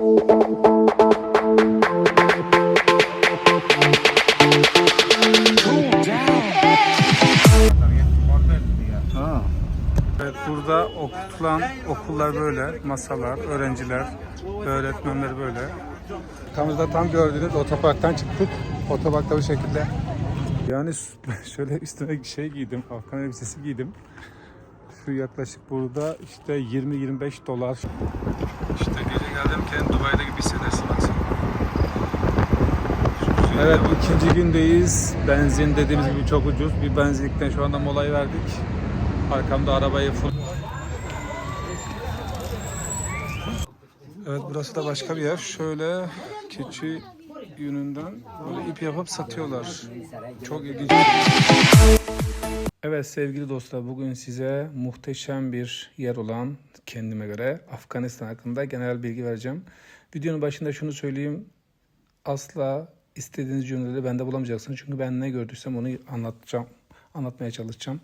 Evet burada okutulan okullar böyle, masalar, öğrenciler, öğretmenler böyle. Arkamızda tam gördüğünüz otoparktan çıktık. Otoparkta bu şekilde. Yani şöyle üstüme şey giydim, Afgan elbisesi giydim. Şu yaklaşık burada işte 20-25 dolar. İşte gece geldim Dubai'de gibi hissedersin baksana. Evet ikinci gündeyiz. Benzin dediğimiz gibi çok ucuz. Bir benzinlikten şu anda molayı verdik. Arkamda arabayı full. Evet burası da başka bir yer. Şöyle keçi yününden böyle ip yapıp satıyorlar. Çok ilginç. Evet sevgili dostlar bugün size muhteşem bir yer olan kendime göre Afganistan hakkında genel bilgi vereceğim. Videonun başında şunu söyleyeyim. Asla istediğiniz cümleleri bende bulamayacaksınız. Çünkü ben ne gördüysem onu anlatacağım. Anlatmaya çalışacağım.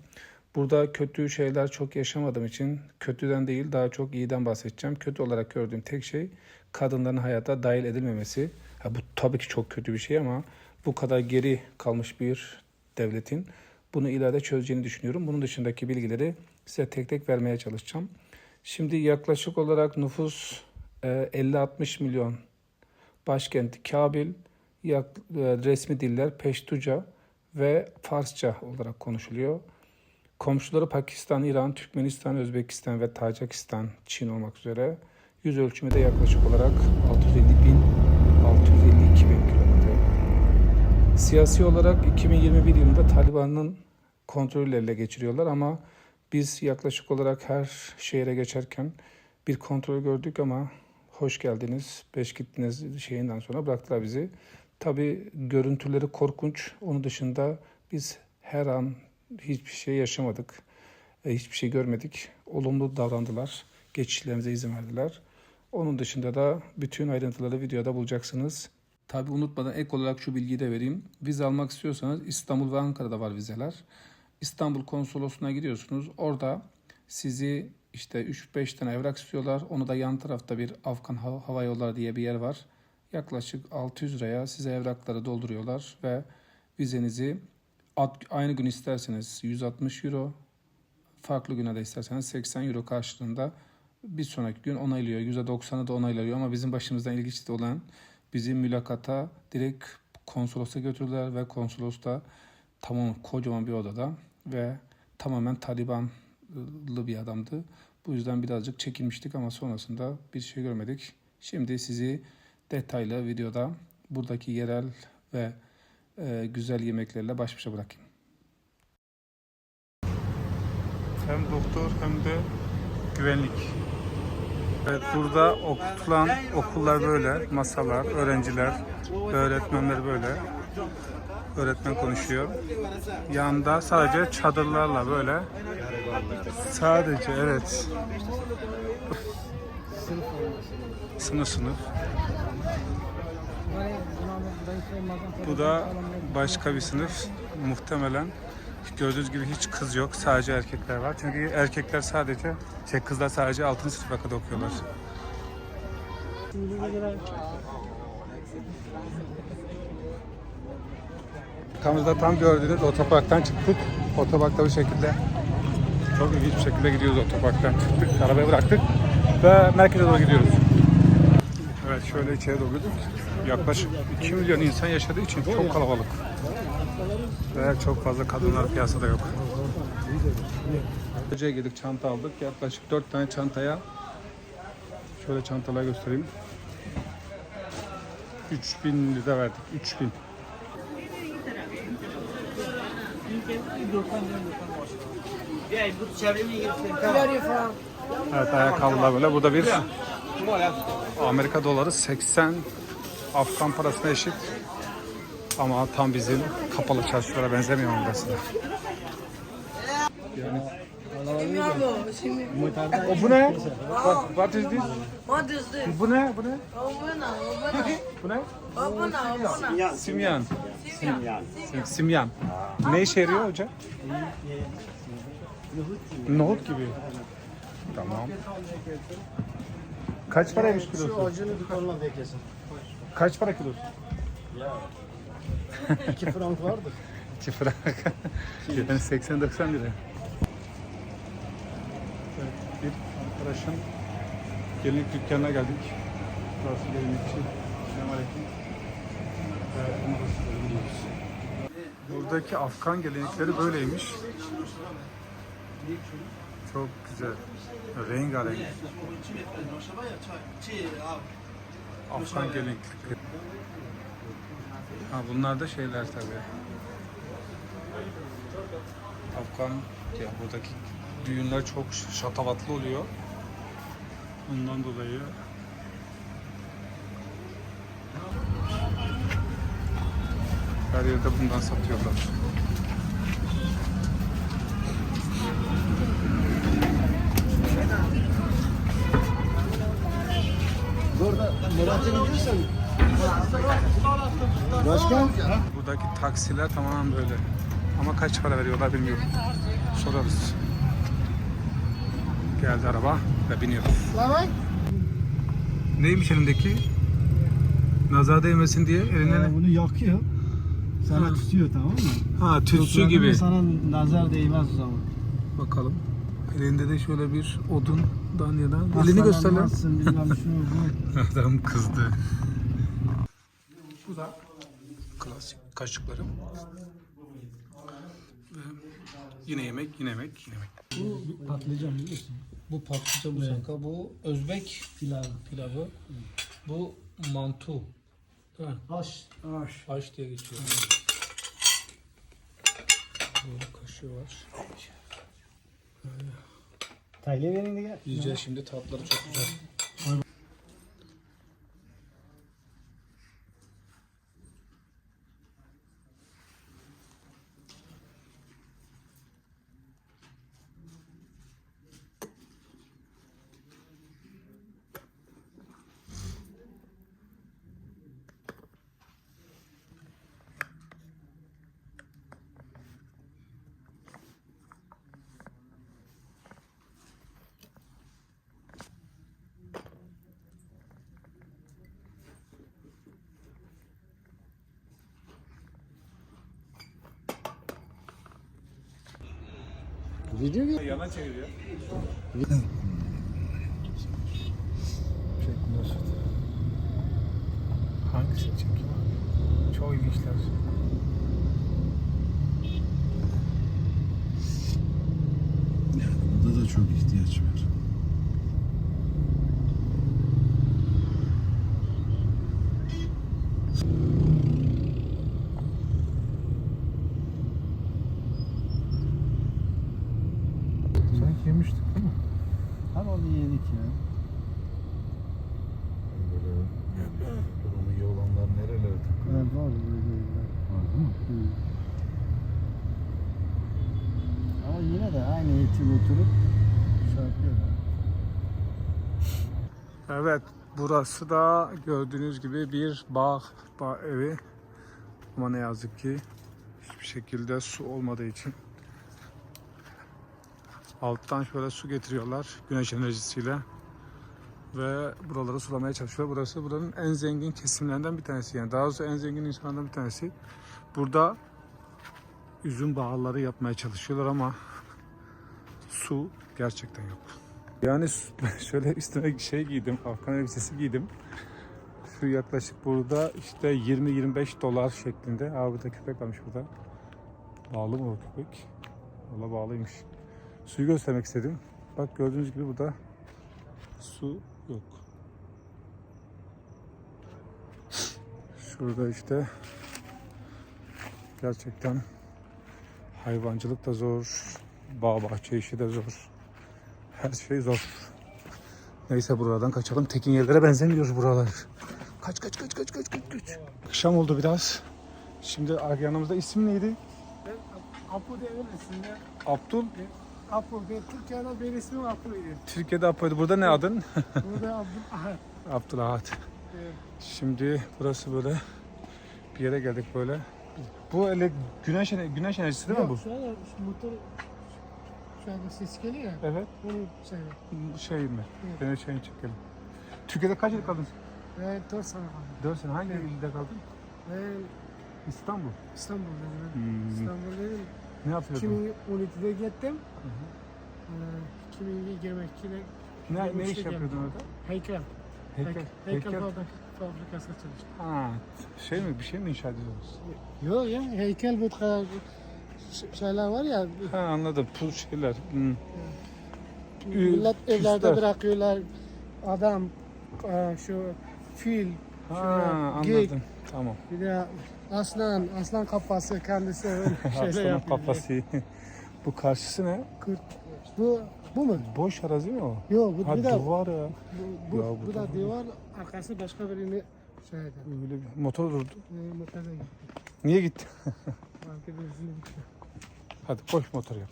Burada kötü şeyler çok yaşamadığım için kötüden değil daha çok iyiden bahsedeceğim. Kötü olarak gördüğüm tek şey kadınların hayata dahil edilmemesi. Ha, bu tabii ki çok kötü bir şey ama bu kadar geri kalmış bir devletin bunu ileride çözeceğini düşünüyorum. Bunun dışındaki bilgileri size tek tek vermeye çalışacağım. Şimdi yaklaşık olarak nüfus 50-60 milyon. Başkenti Kabil, e, resmi diller Peştuca ve Farsça olarak konuşuluyor. Komşuları Pakistan, İran, Türkmenistan, Özbekistan ve Tacikistan, Çin olmak üzere. Yüz ölçümü de yaklaşık olarak 650 bin, 652 bin kilometre. Siyasi olarak 2021 yılında Taliban'ın kontrolü ele geçiriyorlar ama biz yaklaşık olarak her şehre geçerken bir kontrol gördük ama hoş geldiniz, beş gittiniz şeyinden sonra bıraktılar bizi. Tabii görüntüleri korkunç. Onun dışında biz her an hiçbir şey yaşamadık. E, Hiçbir şey görmedik. Olumlu davrandılar. Geçişlerimize izin verdiler. Onun dışında da bütün ayrıntıları videoda bulacaksınız. Tabi unutmadan ek olarak şu bilgiyi de vereyim. Vize almak istiyorsanız İstanbul ve Ankara'da var vizeler. İstanbul konsolosluğuna gidiyorsunuz. Orada sizi işte 3-5 tane evrak istiyorlar. Onu da yan tarafta bir Afgan Hava Yolları diye bir yer var. Yaklaşık 600 liraya size evrakları dolduruyorlar ve vizenizi aynı gün isterseniz 160 euro, farklı güne de isterseniz 80 euro karşılığında bir sonraki gün onaylıyor. %90'ı da onaylıyor ama bizim başımızdan ilginç olan bizi mülakata direkt konsolosa götürdüler ve konsolos da tamam kocaman bir odada ve tamamen Talibanlı bir adamdı. Bu yüzden birazcık çekinmiştik ama sonrasında bir şey görmedik. Şimdi sizi detaylı videoda buradaki yerel ve e, güzel yemeklerle baş başa bırakayım. Hem doktor hem de güvenlik. Evet burada okutulan okullar böyle, masalar, öğrenciler, öğretmenler böyle. Öğretmen konuşuyor. Yanında sadece çadırlarla böyle. Sadece evet. Sınıf sınıf. Bu da başka bir sınıf. Muhtemelen gördüğünüz gibi hiç kız yok. Sadece erkekler var. Çünkü erkekler sadece, şey kızlar sadece 6. sınıfa kadar okuyorlar. Arkamızda tam gördüğünüz otoparktan çıktık. Otoparkta bu şekilde çok ilginç bir şekilde gidiyoruz otoparktan. Çıktık, arabayı bıraktık ve merkeze doğru gidiyoruz. Evet şöyle içeri doğru gidiyoruz. Yaklaşık 2 milyon insan yaşadığı için çok kalabalık. Ve çok fazla kadınlar piyasada yok. Hocaya girdik çanta aldık. Yaklaşık 4 tane çantaya şöyle çantalar göstereyim. 3000 lira verdik. 3000. Evet ayakkabılar böyle. Burada bir Amerika doları 80 Afgan parasına eşit. Ama tam bizim kapalı çarşılara benzemiyor burası da. Yani o bu ne? What, what is this? What is this? Bu ne? Bu ne? Opana, opana, Bu ne? opana, opana. Simyan. Sim- Simyan. Ne işe yarıyor hocam? Nohut gibi. Tamam. Kaç paraymış Şu kilosu? acını dükkanına beklesin. Kaç para kilosu? İki frank vardır. 2 frank. yani 80-90 lira. Evet, bir arkadaşın gelinlik dükkanına geldik. Burası gelinlikçi. Selamünaleyküm. Size biliyoruz. Buradaki Afgan gelinlikleri böyleymiş. Çok güzel. Rengarenk. Afgan gelinlikleri. Ha bunlar da şeyler tabii. Afgan ya buradaki düğünler çok şatavatlı oluyor. Ondan dolayı her yerde bundan satıyorlar. Burada Murat'a gidiyorsan. Başkan. Buradaki taksiler tamamen böyle. Ama kaç para veriyorlar bilmiyorum. Sorarız. Geldi araba ve biniyoruz. Neymiş elindeki? Nazar değmesin diye elinden... Ee, bunu yakıyor. Sana tutuyor tamam mı? Ha tütsü gibi. Sana nazar değmez o zaman. Bakalım. Elinde de şöyle bir odundan ya da elini göster lan. Hastalanmazsın, bilmem şunu bu. Adam kızdı. Bu da klasik kaşıklarım. Ve yine yemek, yine yemek, yine yemek. Bu patlıcan biliyorsun. Bu patlıcan musanka, bu Özbek Pilav. pilavı, bu mantu. Değil mi? Haş. Haş. Haş diye geçiyor. Böyle kaşığı var. Tayle verin de gel. Yiyeceğiz şimdi tatları çok güzel. Video gel. Yana çeviriyor. Hangisi çekiyor? Çok ilginçler. Burada da çok ihtiyaç var. Sanki yemiştik değil mi? Ama onu yedik ya. Böyle yani durumu iyi olanlar nerelerde? Evet var böyle. Var değil mi? De aynı götürüp şey yapıyorlar. Evet, burası da gördüğünüz gibi bir bağ, bağ evi. Ama ne yazık ki hiçbir şekilde su olmadığı için alttan şöyle su getiriyorlar güneş enerjisiyle ve buraları sulamaya çalışıyor. Burası buranın en zengin kesimlerinden bir tanesi yani daha doğrusu en zengin insanlardan bir tanesi. Burada üzüm bağları yapmaya çalışıyorlar ama su gerçekten yok. Yani şöyle üstüne şey giydim, Afgan elbisesi giydim. Şu yaklaşık burada işte 20-25 dolar şeklinde. Aa burada köpek varmış burada. Bağlı mı o köpek? Valla bağlıymış. Suyu göstermek istedim. Bak gördüğünüz gibi burada su yok. Şurada işte gerçekten hayvancılık da zor, bağ bahçe işi de zor. Her şey zor. Neyse buradan kaçalım. Tekin yerlere benzemiyor buralar. Kaç kaç kaç kaç kaç kaç kaç. Akşam oldu biraz. Şimdi yanımızda isim neydi? Apo devresinde Abdul. Apo ve Türkiye'de bir ismi Apo'ydu. Türkiye'de Apo'ydu. Burada ne adın? Burada Abdul Ahad. Abdülahad. Evet. Şimdi burası böyle bir yere geldik böyle. Bu ele güneş güneş enerjisi değil mi bu? Yok, motor şu anda ses geliyor ya. Evet. Onu Bu şey mi? Evet. Güneş şeyini çekelim. Türkiye'de kaç yıl kaldın? Ben 4 sene kaldım. 4 sene. Hangi ilde kaldın? Ben İstanbul. İstanbul'dayım. Hmm. İstanbul'dayım. Ne yapıyordun? 2012'de gittim. Ee, 2022'de Ne, ne iş yapıyordun orada? heykel. Heykel. Heykel, Heykel. fabrik- fabrikasında çalıştım. Ha, şey mi? Bir şey mi inşa ediyorsunuz? Yok ya heykel bu kadar şeyler var ya Ha anladım. Pul şeyler. Hmm. millet evlerde püsler. bırakıyorlar adam e, şu fil Ha Şöyle geyik. anladım. Tamam. bir de aslan aslan kafası kendisi öyle şeyler yapıyor. kafası. Bu karşısı ne? Kurt. Bu bu mu? Boş arazi mi o? Yok bu Ha bir de duvar ya. bu, bu, Ya, bu bu da- da divar arkası başka birini şey eder. Öyle bir motor durdu. E, motorda gitti. Niye gitti? Benzin bitti. Hadi koş motor yap.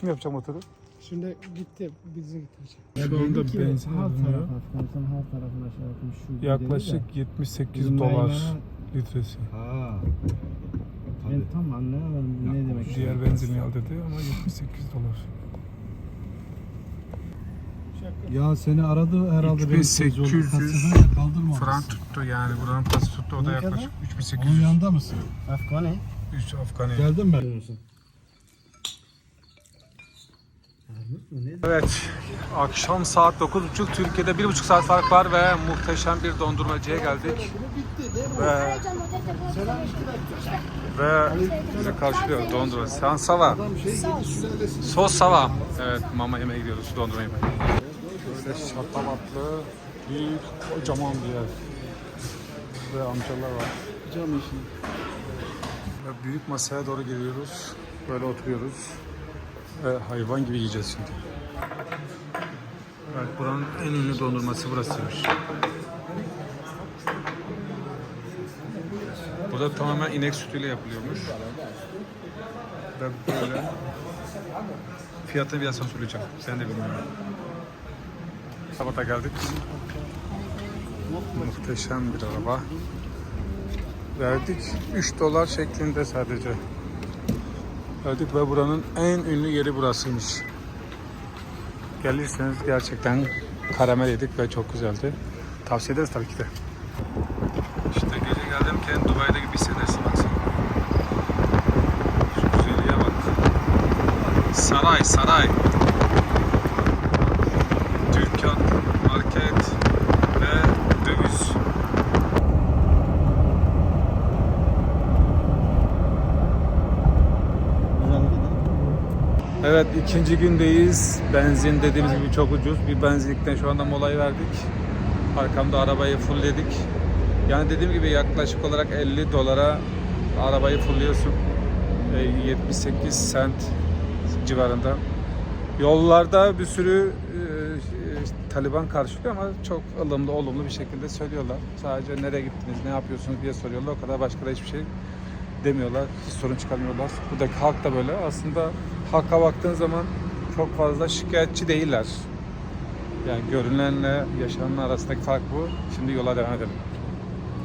Kim yapacak motoru? Şimdi gitti bizi gidecek. Şu anda benzin alınıyor. taraf Afganistan her tarafına şey yapmış. Şu Yaklaşık 78 Bizim dolar litresi. Ha. Ben tam anlayamadım ne demek. Diğer benzini al dedi ama 78 dolar. Ya seni aradı herhalde. 3800 kaldırma. Frank tuttu yani buranın pası tuttu o da yaklaşık Onun 3800. yanında mısın? Afgani. 3 Afgani. Geldin mi? Evet, akşam saat 9.30 Türkiye'de 1.5 saat fark var ve muhteşem bir dondurmacıya geldik. Ve ve bizi karşılıyor dondurma. San Sava. Sos Sava. Evet, mama yemeğe gidiyoruz, dondurma yemeğe. Böyle şatamatlı, büyük, kocaman bir yer. Ve amcalar var. Cam işi. Ve büyük masaya doğru geliyoruz. Böyle oturuyoruz. Hayvan gibi yiyeceğiz şimdi. Evet, buranın en ünlü dondurması burasıymış. Burada tamamen inek sütüyle yapılıyormuş. Ve böyle fiyatını birazdan söyleyeceğim. Ben de bilmiyorum. Sabata geldik. Muhteşem bir araba. Verdik 3 dolar şeklinde sadece. Verdik ve buranın en ünlü yeri burasıymış. Gelirseniz gerçekten karamel yedik ve çok güzeldi. Tavsiye ederiz tabii ki de. İşte gece geldim Dubai'de gibi hissedersin baksana. Şu güzelliğe bak. Saray, saray. Evet ikinci gündeyiz. Benzin dediğimiz gibi çok ucuz. Bir benzinlikten şu anda molayı verdik. Arkamda arabayı fullledik. Yani dediğim gibi yaklaşık olarak 50 dolara arabayı fullliyorsun. E, 78 cent civarında. Yollarda bir sürü e, Taliban karşılıyor ama çok ılımlı, olumlu bir şekilde söylüyorlar. Sadece nereye gittiniz, ne yapıyorsunuz diye soruyorlar. O kadar başka da hiçbir şey demiyorlar. Hiç sorun çıkarmıyorlar. Buradaki halk da böyle. Aslında halka baktığın zaman çok fazla şikayetçi değiller. Yani görünenle yaşanan arasındaki fark bu. Şimdi yola devam edelim.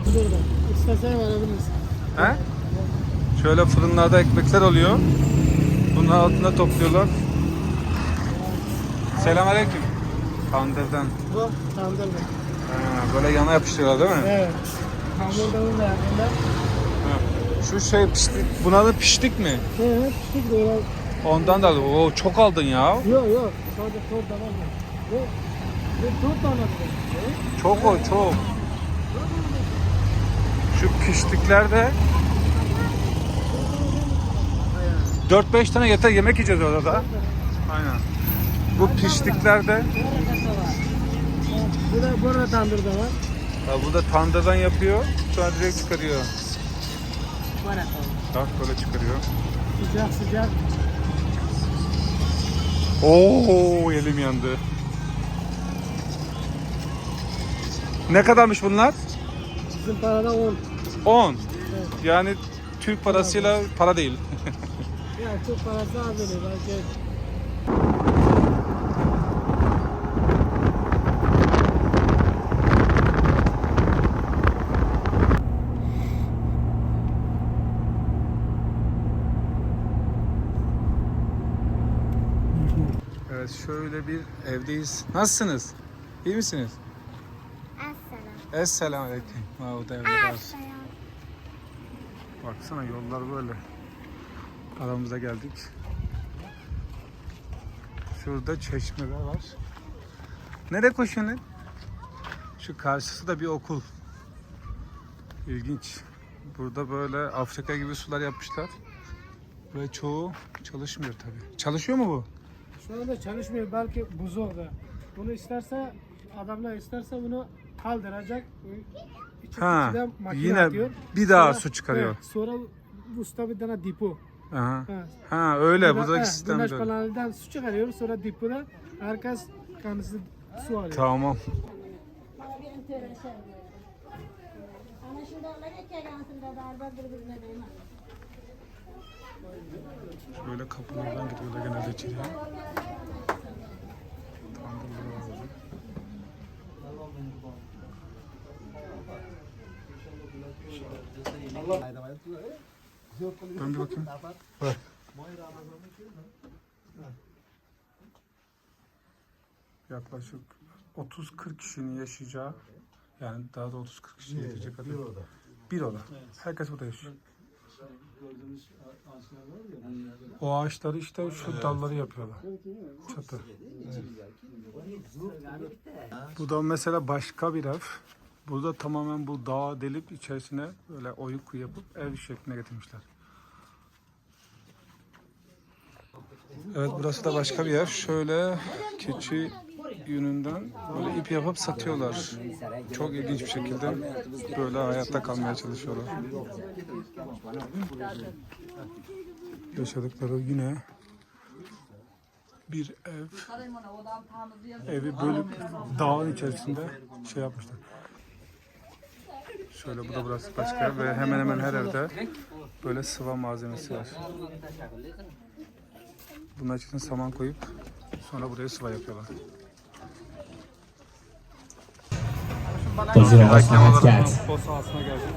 Burada. İstersen verebilirsin. He? Şöyle fırınlarda ekmekler oluyor. Bunun altında topluyorlar. Selamünaleyküm. Tandırdan. Bu tandır mı? Ha, böyle yana yapıştırıyorlar değil mi? Evet. Hamurdanın da. Şu şey piştik. Buna da piştik mi? Evet, piştik öyle. Ondan da Oo, çok aldın ya. Yok yok, sadece tur da var. Bu, bu tur da var. Çok o çok. Şu piştikler de 4-5 tane yeter yemek yiyeceğiz orada da. Aynen. Bu piştikler de Bu da burada tandır da var. ya burada tandırdan yapıyor. Sonra direkt çıkarıyor. Bak böyle çıkarıyor. Sıcak sıcak. Oo elim yandı. Ne kadarmış bunlar? Bizim parada 10. 10. Yani Türk parasıyla para değil. Ya çok parası az oluyor. Belki Evet şöyle bir evdeyiz. Nasılsınız? İyi misiniz? Esselamu Aleyküm. Mahmut Baksana yollar böyle. Aramıza geldik. Şurada çeşmeler var. Nereye koşuyorsun? Şu karşısı da bir okul. İlginç. Burada böyle Afrika gibi sular yapmışlar. Ve çoğu çalışmıyor tabii. Çalışıyor mu bu? Şu anda çalışmıyor belki buzulda. Bunu isterse adamlar isterse bunu kaldıracak. İçi- Ha, yine atıyor. bir daha Sonra- su çıkarıyor. Evet, sonra bu usta bir tane dipo. Aha. Ha. Ha öyle Burada- buradaki he, sistem Güneş panelinden su çıkarıyor sonra dipodan herkes kendisi su alıyor. Tamam. Ana şimdi öyle kegansında darbe birbirine değmez. Şöyle kapılardan gidiyorlar genelde içeriye. Tandırları var orada. Ben bir bakayım. Bak. Yaklaşık 30-40 kişinin yaşayacağı yani daha da 30-40 kişinin yaşayacak kadar. Bir oda. Bir oda. Herkes burada yaşıyor. O ağaçları işte şu dalları yapıyorlar. Çatı. Bu da mesela başka bir ev. Burada tamamen bu dağı delip içerisine böyle oyuk yapıp ev şekline getirmişler. Evet burası da başka bir yer. Şöyle keçi yününden böyle ip yapıp satıyorlar. Çok ilginç bir şekilde böyle hayatta kalmaya çalışıyorlar. Yaşadıkları yine bir ev. Evi bölüp dağın içerisinde şey yapmışlar. Şöyle bu da burası başka ve hemen hemen her evde böyle sıva malzemesi var. Bunun içine saman koyup sonra buraya sıva yapıyorlar. بازی رو آغاز خواهد کرد O sahasına geldik.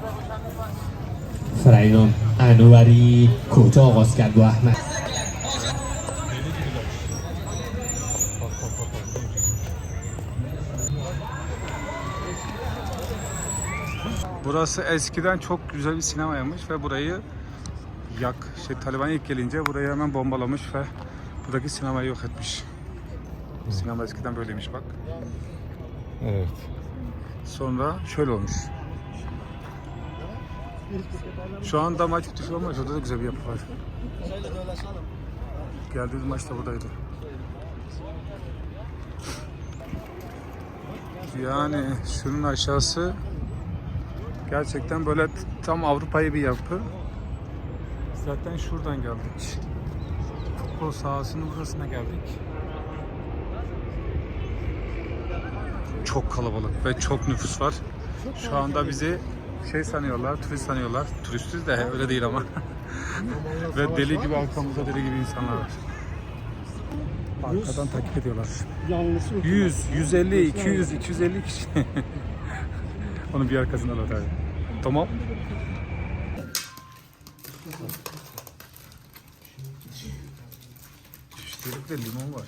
فرینام انوری کوتاه آغاز کرد با احمد Burası eskiden çok güzel bir sinemaymış ve burayı yak, şey Taliban ilk gelince burayı hemen bombalamış ve buradaki sinemayı yok etmiş. Sinema eskiden böyleymiş bak. Evet. Sonra şöyle olmuş. Şu anda maç bitmiş ama şurada da güzel bir yapı var. Geldiğimiz maç da buradaydı. Yani şunun aşağısı gerçekten böyle tam Avrupa'yı bir yapı. Zaten şuradan geldik. Futbol sahasının burasına geldik. Çok kalabalık ve çok nüfus var. Şu anda bizi şey sanıyorlar, turist sanıyorlar. Turistiz de öyle değil ama. ve deli gibi arkamızda deli gibi insanlar var. Arkadan takip ediyorlar. Yanlısı 100, 150, 200, 250 kişi. Onun bir arkasında da tabii. Tamam. De limon var.